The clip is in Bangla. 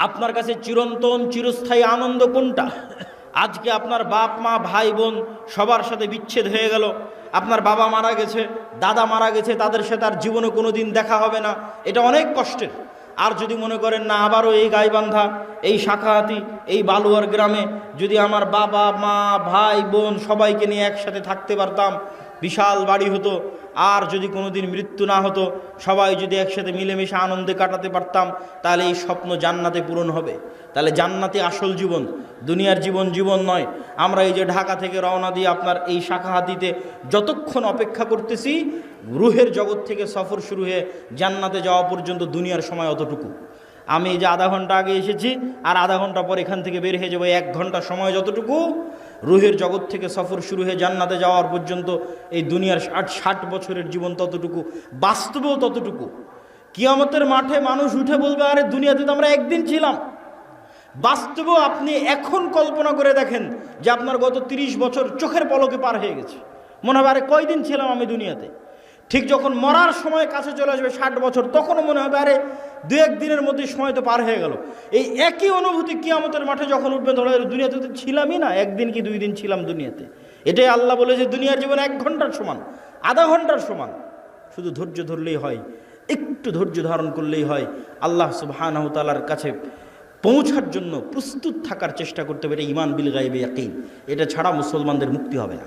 আপনার কাছে চিরন্তন, চিরস্থায়ী আনন্দ কোনটা? আজকে আপনার বাপ, মা, ভাই, বোন সবার সাথে বিচ্ছেদ হয়ে গেল। আপনার বাবা মারা গেছে, দাদা মারা গেছে, তাদের সাথে আর জীবনে কোনো দিন দেখা হবে না। এটা অনেক কষ্টের। আর যদি মনে করেন না, আবারও এই গাইবান্ধা এই শাখাহাতি, এই বালুয়ার গ্রামে যদি আমার বাবা, মা, ভাই, বোন সবাইকে নিয়ে একসাথে থাকতে পারতাম, বিশাল বাড়ি হতো। আর যদি কোনোদিন মৃত্যু না হতো, সবাই যদি একসাথে মিলেমিশে আনন্দে কাটাতে পারতাম, তাহলে এই স্বপ্ন জান্নাতে পূরণ হবে। তাহলে জান্নাতে আসল জীবন, দুনিয়ার জীবন জীবন নয়। আমরা এই যে ঢাকা থেকে রওনা দিয়ে আপনার এই শাখাহাতিতে যতক্ষণ অপেক্ষা করতেছি, রুহের জগৎ থেকে সফর শুরু হয়ে জান্নাতে যাওয়া পর্যন্ত দুনিয়ার সময় অতটুকু। আমি যে আধা ঘণ্টা আগে এসেছি, আর আধা ঘণ্টা পর এখান থেকে বের হয়ে যাব এক ঘণ্টা সময় যতটুকু, রুহের জগৎ থেকে সফর শুরু হয়ে জান্নাতে যাওয়ার পর্যন্ত এই দুনিয়ার ষাট ষাট বছরের জীবন ততটুকু, বাস্তবেও ততটুকু। কিয়ামতের মাঠে মানুষ উঠে বলবে, আরে, দুনিয়াতে তো আমরা একদিন ছিলাম। বাস্তবেও আপনি এখন কল্পনা করে দেখেন যে আপনার গত ৩০ বছর চোখের পলকে পার হয়ে গেছে। মনে হবে, আরে, কয়দিন ছিলাম আমি দুনিয়াতে? ঠিক যখন মরার সময় কাছে চলে আসবে ষাট বছর, তখনও মনে হবে, আরে দু দিনের মধ্যে সময় তো পার হয়ে গেল। এই একই অনুভূতি কিয়ামতের মাঠে যখন উঠবেন ধরো দুনিয়াতে তো ছিলামই না, একদিন কি দুই দিন ছিলাম দুনিয়াতে। এটাই আল্লাহ বলে যে দুনিয়ার জীবন এক ঘণ্টার সমান, আধা ঘণ্টার সমান। শুধু ধৈর্য ধরলেই হয়, একটু ধৈর্য ধারণ করলেই হয়। আল্লাহ সুবহানাহু তাআলার কাছে পৌঁছার জন্য প্রস্তুত থাকার চেষ্টা করতে হবে, এটা ইমান বিল গাইবে ইয়াকিন। এটা ছাড়া মুসলমানদের মুক্তি হবে না।